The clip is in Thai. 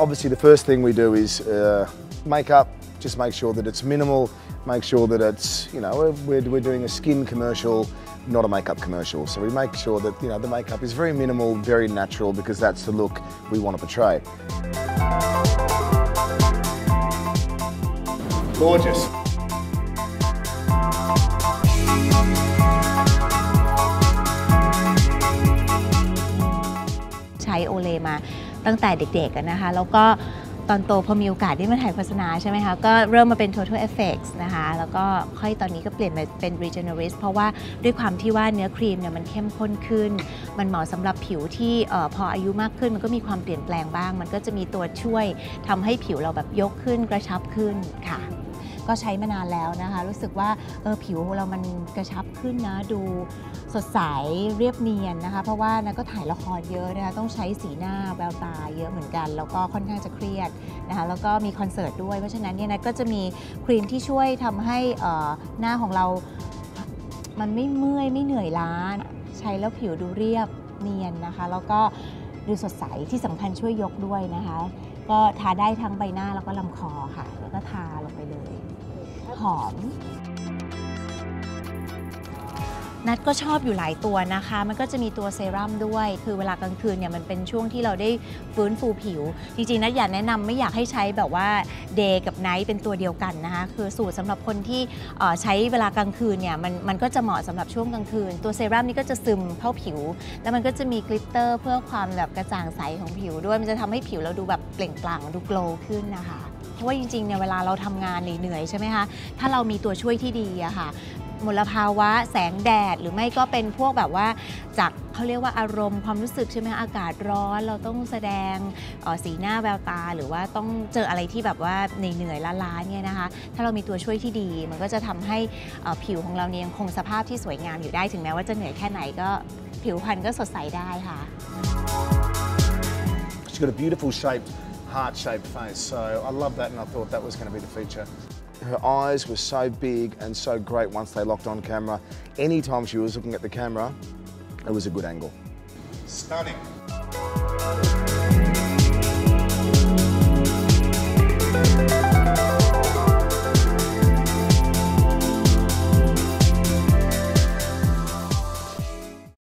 obviously, the first thing we do is uh, makeup. Just make sure that it's minimal. Make sure that it's, you know, we're, we're doing a skin commercial, not a makeup commercial. So we make sure that, you know, the makeup is very minimal, very natural, because that's the look we want to portray. Gorgeous. ใช้โอเลมา ตั้งแต่เด็กๆนะคะ แล้วก็ตอนโตพอมีโอกาสได้มาถ่ายโฆษณาใช่ไหมคะ ก็เริ่มมาเป็น total effects นะคะ แล้วก็ค่อยตอนนี้ก็เปลี่ยนมาเป็น regenerist เพราะว่าด้วยความที่ว่าเนื้อครีมเนี่ยมันเข้มข้นขึ้น มันเหมาะสำหรับผิวที่ออพออายุมากขึ้น มันก็มีความเปลี่ยนแปลงบ้าง มันก็จะมีตัวช่วยทำให้ผิวเราแบบยกขึ้นกระชับขึ้นค่ะ ก็ใช้มานานแล้วนะคะ รู้สึกว่าเออผิวเรามันกระชับขึ้นนะดูสดใสเรียบเนียนนะคะ เพราะว่านะก็ถ่ายละครเยอะนะคะต้องใช้สีหน้าแววตาเยอะเหมือนกัน แล้วก็ค่อนข้างจะเครียดนะคะแล้วก็มีคอนเสิร์ตด้วยเพราะฉะนั้นเนี่ยนะก็จะมีครีมที่ช่วยทำให้หน้าของเรา มันไม่เมื่อยไม่เหนื่อยล้าใช้แล้วผิวดูเรียบเนียนนะคะ แล้วก็ดูสดใสที่สำคัญช่วยยกด้วยนะคะ ก็ทาได้ทั้งใบหน้าแล้วก็ลำคอค่ะ หอม นัดก็ชอบอยู่หลายตัวนะคะ มันก็จะมีตัวเซรั่มด้วย คือเวลากลางคืนเนี่ยมันเป็นช่วงที่เราได้ฟื้นฟูผิว จริงๆนัดอยากแนะนำไม่อยากให้ใช้แบบว่าเดย์กับไนท์เป็นตัวเดียวกันนะคะ คือสูตรสำหรับคนที่เอ่อใช้เวลากลางคืนเนี่ยมันมันก็จะเหมาะสำหรับช่วงกลางคืน ตัวเซรั่มนี่ก็จะซึมเข้าผิว แล้วมันก็จะมีกลิตเตอร์เพื่อความแบบกระจ่างใสของผิวด้วย มันจะทำให้ผิวเราดูแบบเปล่งปลั่งดูโกลว์ขึ้นนะคะ ราะว่าจริงๆเนี่ยเวลาเราทำงานเหนื่อยใช่ไหมคะถ้าเรามีตัวช่วยที่ดีอะค่ะมลภาวะแสงแดดหรือไม่ก็เป็นพวกแบบว่าจากเขาเรียกว่าอารมณ์ความรู้สึกใช่ไหมคะอากาศร้อนเราต้องแสดงออสีหน้าแววตา หรือว่าต้องเจออะไรที่แบบว่าเหนื่อยๆล้าๆเนี่ยนะคะ ถ้าเรามีตัวช่วยที่ดี มันก็จะทำให้ผิวของเราเนี่ยยังคงสภาพที่สวยงามอยู่ได้ถึงแม้ว่าจะเหนื่อยแค่ไหนก็ผิวพรรณก็สดใสได้ค่ะ She's got a beautiful shaped, heart-shaped face. So I love that, and I thought that was going to be the feature. Her eyes were so big and so great once they locked on camera. Anytime she was looking at the camera, it was a good angle. Stunning.